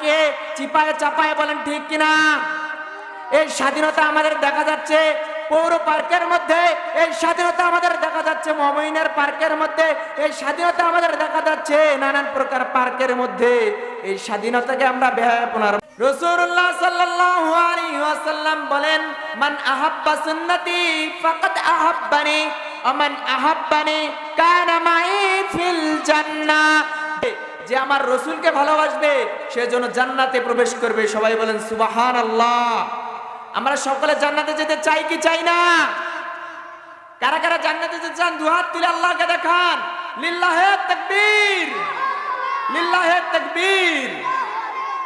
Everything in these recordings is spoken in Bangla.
পার্কে চিপায় চাপায় বলেন, ঠিক কিনা? এই স্বাধীনতা আমাদের দেখা যাচ্ছে পৌর পার্কের মধ্যে, এই স্বাধীনতা আমাদের দেখা যাচ্ছে মমিনের পার্কের মধ্যে, এই স্বাধীনতা আমাদের দেখা যাচ্ছে নানান প্রকার পার্কের মধ্যে। এই স্বাধীনতাকে আমরা বেহায়াপনার রসুল্লাহ ওয়াসাল্লাম বলেন, মান আহাব্বা সুন্নতি আহাব্বানি আহাব্বানি ফিল যে আমার রসুলকে ভালোবাসবে সে যেন জান্নাতে প্রবেশ করবে। সবাই বলেন সুবাহান আল্লাহ আমরা সকলে জান্নাতে যেতে চাই কি চাই না? কারা কারা জান্নাতে যেতে চান? দুহাত তুলে আল্লাহকে দেখান। লিল্লাহে তাকবীর। লিল্লাহে তাকবীর।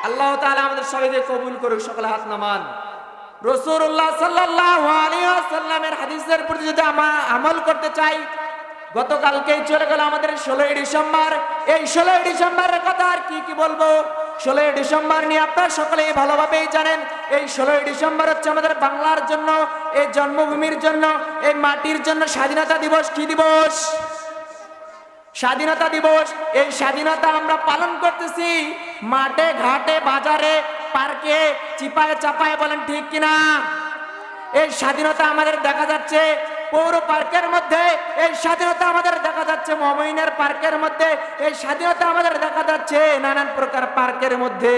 আল্লাহ তাআলা আমাদের সবাইকে কবুল করুক, সকলে হাত নামান। রাসূলুল্লাহ সাল্লাল্লাহু আলাইহি ওয়াসাল্লামের হাদিসের প্রতি যদি আমল করতে চাই গতকালকেই চলে গেল আমাদের ষোলোই ডিসেম্বর। এই ষোলোই ডিসেম্বরের কথা আর কি কি বলব? ষোলোই ডিসেম্বর নিয়ে আপনারা সকলেই ভালোভাবেই জানেন, এই ষোলোই ডিসেম্বর হচ্ছে আমাদের বাংলার জন্য, এই জন্মভূমির জন্য, এই মাটির জন্য স্বাধীনতা দিবস কি দিবস? স্বাধীনতা দিবস, এই স্বাধীনতা আমরা পালন করতেছি। মাঠে, ঘাটে, বাজারে, পার্কে, চিপায়, চাপায় বলেন ঠিক কিনা? এই স্বাধীনতা আমাদের দেখা যাচ্ছে পৌর পার্কের মধ্যে এই স্বাধীনতা আমাদের দেখা যাচ্ছে। মমিনের পার্কের মধ্যে এই স্বাধীনতা আমাদের দেখা যাচ্ছে। নানান প্রকার পার্কের মধ্যে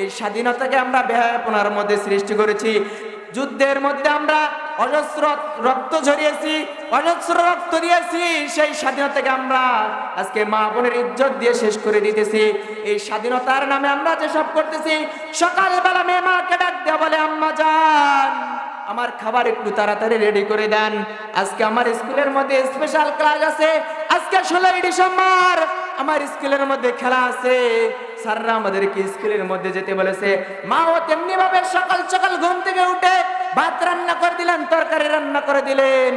এই স্বাধীনতাকে আমরা বেহায়াপনার মধ্যে সৃষ্টি করেছি। যুদ্ধের মধ্যে আমরা অজস্র রক্ত ঝরিয়েছি, অজস্র রক্ত দিয়েছি। সেই স্বাধীনতাকে আমরা আজকে মা বোনের ইজ্জত দিয়ে শেষ করে দিতেছি। এই স্বাধীনতার নামে আমরা যেসব করতেছি, সকালবেলা মেয়ে মাকে ডাক দেওয়া বলে, আম্মা যান। আমার খাবার একটু তাড়াতাড়ি রেডি করে দেন। আজকে আমার স্কুলের মধ্যে স্পেশাল ক্লাস আছে। আজকে ষোলোই ডিসেম্বর। আমার স্কুলের মধ্যে খেলা আছে। স্যাররা আমাদেরকে স্কুলের মধ্যে যেতে বলেছে। মাও তেমনি ভাবে সকাল সকাল ঘুম থেকে উঠে ভাত রান্না করে দিলেন, তরকারি রান্না করে দিলেন।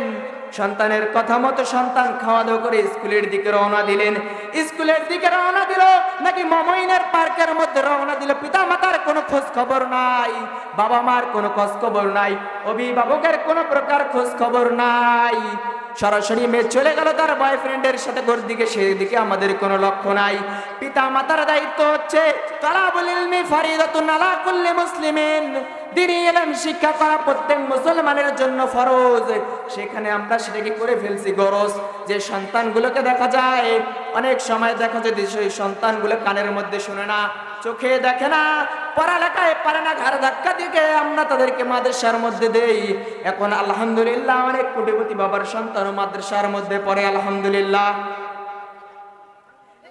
সন্তানের কথা মতো সন্তান খাওয়া দাওয়া করে স্কুলের দিকে রওনা দিলেন। স্কুলের দিকে রওনা দিল। নাকি মমইনের পার্কের মধ্যে রওনা দিল পিতা মাতার কোনো খোঁজ খবর নাই, বাবা মার কোনো খোঁজ খবর নাই, অভিভাবকের কোনো প্রকার খোঁজ খবর নাই। সরাসরি মেয়ে চলে গেল তার বয়ফ্রেন্ডের সাথে। ঘর দিকে সেদিকে আমাদের কোনো লক্ষ্য নাই। পিতা মাতার দায়িত্ব হচ্ছে, তালাবুল ইলমি ফারিদাতুন আলা কুল্লি মুসলিমিন। দিনই এলম শিক্ষা করা প্রত্যেক মুসলমানের জন্য ফরজ। সেখানে আমরা সেটাকে করে ফেলছি গরজ। যে সন্তানগুলোকে দেখা যায়, অনেক সময় দেখা যায় সেই সন্তানগুলো কানের মধ্যে শুনে না, চোখে দেখে না পড়ালেখায় পারে না, ঘাড় ধাক্কা দিকে আমরা তাদেরকে মাদ্রাসার মধ্যে দেই। এখন আলহামদুলিল্লাহ অনেক কোটিপতি বাবার সন্তান মাদ্রাসার মধ্যে পড়ে, আলহামদুলিল্লাহ।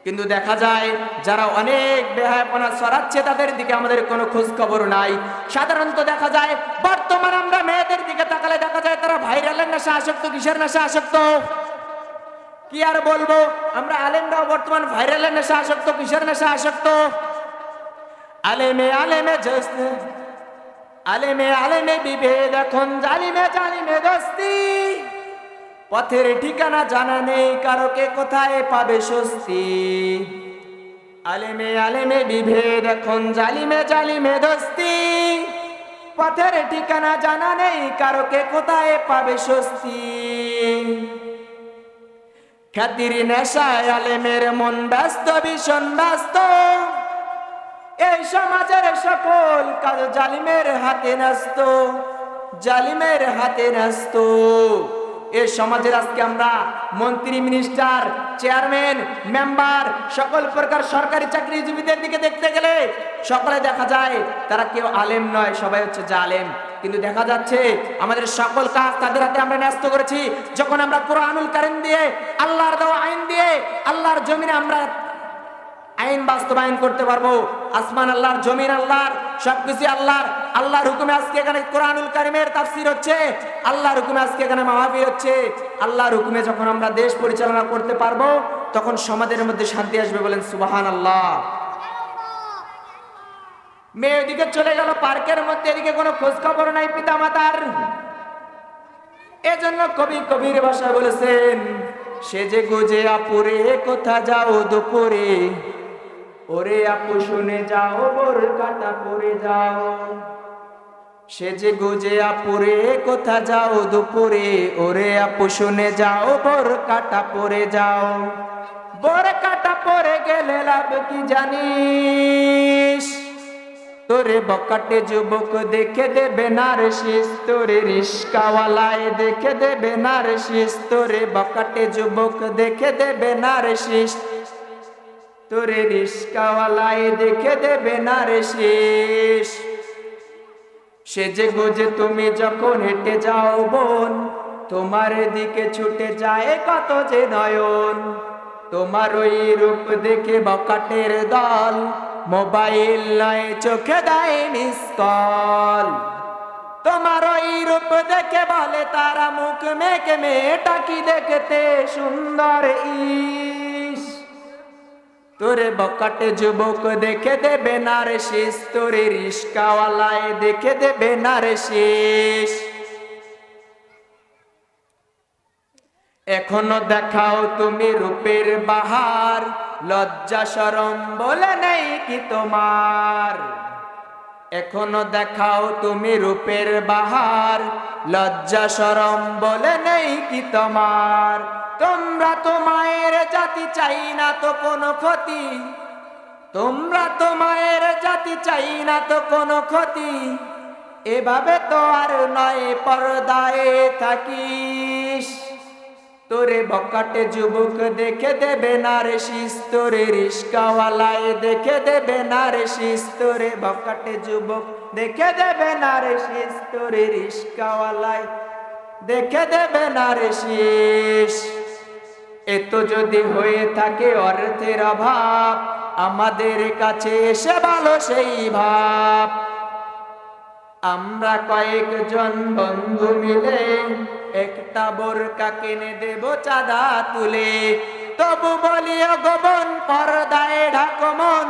কিন্তু দেখা যায়, যারা অনেক বেহায়াপনা ছড়াচ্ছে, তাদের দিকে আমাদের কোনো খোঁজ খবর নাই। সাধারণত দেখা যায়, বর্তমান আমরা মেয়েদের দিকে তাকালে দেখা যায়, তারা ভাইরালের নেশা আসক্ত, কিসের নেশা আসক্ত? কি আর বলব? আমরা আলেমরাও বর্তমান ভাইরালের নেশা আসক্ত, কিসের নেশা আসক্ত? আলেমে আলেমে জস্ত, আলেমে আলেমে বিভেদ এখন, জালিমে জালিমে দস্তি। পথের ঠিকানা জানা নেই কারোকে কোথায় পাবে স্বস্তি। আলেমে আলেমে বিভেদ এখন, জালিমে জালিমে দস্তি। পথের ঠিকানা জানা নেই কারোকে কোথায় পাবে স্বস্তি। খ্যাতির নেশায় আলেমের মন ব্যস্ত, ভীষণ ব্যস্ত। এই সমাজের সকল কাজ জালিমের হাতে ন্যস্ত, জালিমের হাতে ন্যস্ত। এ সমাজের আজকে আমরা মন্ত্রী, মিনিস্টার, চেয়ারম্যান, মেম্বার, সকল প্রকার সরকারি চাকরিজীবীদের দিকে দেখতে গেলে সকলে দেখা যায় তারা কেউ আলেম নয়, সবাই হচ্ছে জালেম। কিন্তু দেখা যাচ্ছে আমাদের সকল কাজ তাদের হাতে আমরা ন্যস্ত করেছি। যখন আমরা কোরআনুল কারিম দিয়ে, আল্লাহর দেওয়া আইন দিয়ে, আল্লাহর জমিনে আমরা আইন বাস্তবায়ন করতে পারব। আসমান আল্লাহর, জমিন আল্লাহর, সবকিছু আল্লাহর। আল্লাহর হুকুমে আজকে এখানে কোরআনুল কারিমের তাফসির হচ্ছে, আল্লাহর হুকুমে আজকে এখানে মাহফিল হচ্ছে। আল্লাহর হুকুমে যখন আমরা দেশ পরিচালনা করতে পারব, তখন সমাজের মধ্যে শান্তি আসবে বলেন সুবাহান আল্লাহ মেয়ে ওদিকে চলে গেল, পার্কের মধ্যে এদিকে কোনো খোঁজ খবর নাই পিতা মাতার এজন্য কবি কবির ভাষায় বলেছেন সে যে গোজে আপুরে, কোথা যাও দুপুরে? ওরে আপু শুনে যাও, বোর কাটা পরে যাও। সে যে গোজে আপুরে, কোথা যাও দুপুরে? ওরে আপু শুনে যাও, বোর কাটা পরে যাও। বোর কাটা পরে গেলে লাভ কি জানিস? তোরে বকাটে যুবক দেখে দেবে না রে তোরে রিস্কাওয়ালায় দেখে দেবে না রে তোরে বকাটে যুবক দেখে দেবে না রে তোরে রিস্কাওয়ালায় দেখে দেবে না রে শিস সেজে গুজে তুমি যখন হেঁটে যাও বোন, তোমার দিকে ছুটে যায় কত যে নয়ন। তোমার ওই রূপ দেখে বকাটের দল মোবাইল নয়, চোখে দেয় মিস কল তোমার ওই রূপ দেখে বলে তারা মুখ মেকে মেয়েটা কি দেখতে সুন্দর ইস তোরে বকাটে যুবক দেখে দেবে না রে শেষ, তোরে রিস্কাওয়ালায় দেখে দেবে না রে শেষ। এখনও দেখাও তুমি রূপের বাহার, লজ্জা সরম বলে নেই কি তোমার? এখনও দেখাও তুমি রূপের বাহার, লজ্জা সরম বলে নেই কি তোমার? তোমরা তো মায়ের জাতি চাই না তো কোনো ক্ষতি। তোমরা তো মায়ের জাতি, চাই না তো কোনো ক্ষতি। এভাবে তো আর নয়, পর্দায় থাকিস। তোরে বকাটে যুবক দেখে দেবে না রে শিস, তোরে রিস্কাওয়ালায় দেখে দেবে না রে শিস, তোরে বকাটে যুবক দেখে দেবে না রে শিস, তোরে রিস্কাওয়ালায় দেখে দেবে না রে এত যদি হয়ে থাকে অর্থের অভাব, আমাদের কাছে এসে ভালো সেই ভাব। আমরা কয়েকজন বন্ধু মিলে একটা বোরকা কিনে দেব, চাঁদা তুলে। তবু বলিও গোবন পর্দায় ঢাকমন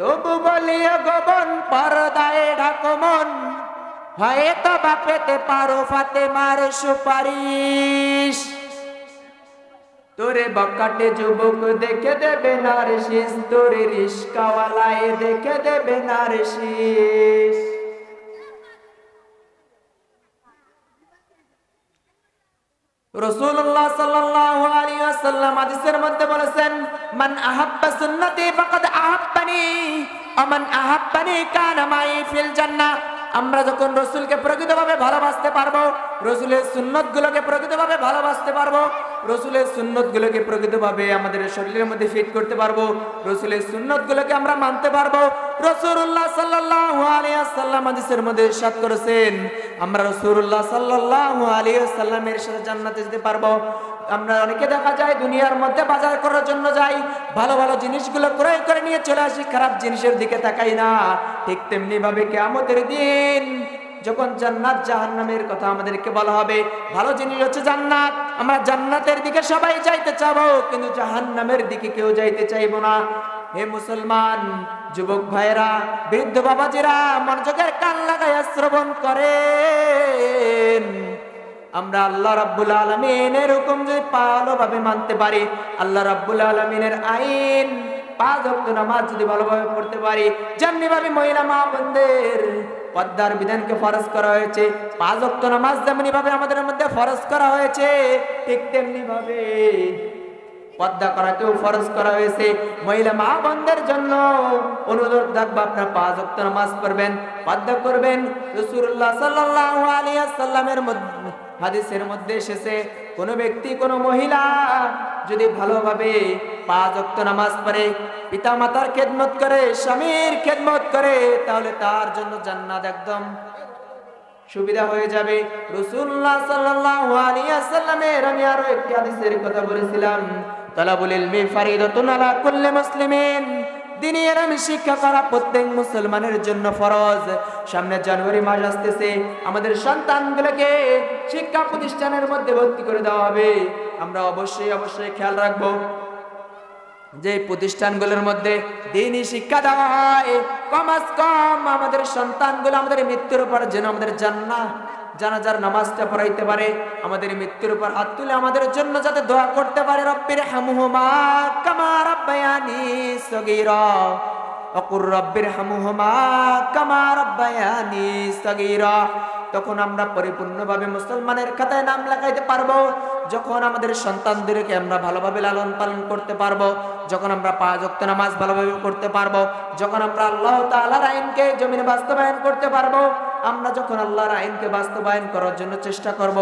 তবু বলিও গোবন পর্দায় ঢাকমন হয়তো বা পেতে পারো ফাতে মার সুপারিশ। তোরে বকাটে যুবক দেখে দেবে নারশিস তোরে রিস্কাওয়ালায় দেখে দেবে নারশিস রসুল্লাহ মধ্যে বলেছেন, মান আহাব্বা সুন্নতি আহাব্বানি আহাব্বানি ফিল আমরা যখন রসুলকে প্রকৃতভাবে ভালোবাসতে পারব, রসুলের সুন্নত গুলোকে প্রকৃতভাবে ভালোবাসতে পারব রসুলের সুন্নত গুলোকে প্রকৃতভাবে আমাদের শরীরের মধ্যে ফিট করতে পারব, রসুলের সুন্নত গুলোকে আমরা মানতে পারব। রসুল্লাহ সাল্লাহ আলিয়াল্লাম হাদিসের মধ্যে ইরশাদ করেছেন, আমরা রসুল্লাহ সাল্লাহ আলিয়াল্লামের সাথে জান্নাতে যেতে পারব। আমরা অনেকে দেখা যায় দুনিয়ার মধ্যে বাজার করার জন্য যাই, ভালো ভালো জিনিসগুলো ক্রয় করে নিয়ে চলে আসি, খারাপ জিনিসের দিকে তাকাই না। ঠিক তেমনি ভাবে কেমতের দিন যখন জান্নাত জাহান্নামের কথা আমাদেরকে বলা হবে, ভালো জিনিস হচ্ছে জান্নাত, আমরা জান্নাতের দিকে সবাই যাইতে চাবো, কিন্তু জাহান্নামের দিকে কেউ যাইতে চাইব না। হে মুসলমান, যুবক ভাইরা বৃদ্ধ বাবাজিরা, মনোযোগের কান লাগাইয়া শ্রবণ করেন। আমরা আল্লাহ রাব্বুল আলমিনের হুকুম যদি ভালোভাবে মানতে পারি, আল্লাহ রাব্বুল আলমিনের আইন পাঁচ অক্ট নামাজ যদি ভালোভাবে পড়তে পারি যেমনি ভাবে মহিলা মা বোনদের পদ্মার বিধানকে ফরজ করা হয়েছে, পাঁচ অক্ট নামাজ যেমনি ভাবে আমাদের মধ্যে ফরজ করা হয়েছে, ঠিক তেমনি ভাবে পদ্মা করাকেও ফরজ করা হয়েছে। মহিলা মা বোনদের জন্য অনুরোধ থাকবে, আপনার পাঁচ অক্ট নামাজ পড়বেন পদ্মা করবেন। রসুল্লাহ সাল্লাহ আলিয়া সাল্লামের মধ্যে হাদিসের মধ্যে এসেছে, কোন ব্যক্তি, কোন মহিলা যদি ভালোভাবে পাঁচ অক্ত নামাজ পড়ে পিতা মাতার খেদমত করে, স্বামীর খেদমত করে, তাহলে তার জন্য জান্নাত একদম সুবিধা হয়ে যাবে। রসুল্লাহ সাল্লাল্লাহু আলাইহি ওয়াসাল্লামের আমি আরও একটি হাদিসের কথা বলেছিলাম, তালাবুল ইলমি ফারিদাতুন আলা কুল্লি মুসলিমিন দিনই আমি শিক্ষা করা প্রত্যেক মুসলমানের জন্য ফরজ। সামনে জানুয়ারি মাস আসতেছে, আমাদের সন্তানগুলোকে শিক্ষা প্রতিষ্ঠানের মধ্যে ভর্তি করে দেওয়া হবে। আমরা অবশ্যই অবশ্যই খেয়াল রাখব। যে প্রতিষ্ঠানগুলোর মধ্যে দিনই শিক্ষা দেওয়া হয় কমাস কম আমাদের সন্তানগুলো আমাদের মৃত্যুর পর যেন আমাদের জান্না জানাজার নামাজটা পড়াইতে পারে, আমাদের মৃত্যুর উপর হাত তুলে আমাদের জন্য যাতে দোয়া করতে পারে রব্বির হামুহুমা, কামা রাব্বায়ানি সগীরা অকুর রব্বির হামুহুমা, কামা রাব্বায়ানি সগীরা। তখন আমরা পরিপূর্ণভাবে মুসলমানের খাতায় নাম লেখাইতে পারব। যখন আমাদের সন্তানদেরকে আমরা ভালোভাবে লালন পালন করতে পারব, যখন আমরা পাঁচ নামাজ ভালোভাবে করতে পারব, যখন আমরা আল্লাহ তাআলার আইনকে জমিনে বাস্তবায়ন করতে পারব, আমরা যখন আল্লাহর আইনকে বাস্তবায়ন করার জন্য চেষ্টা করব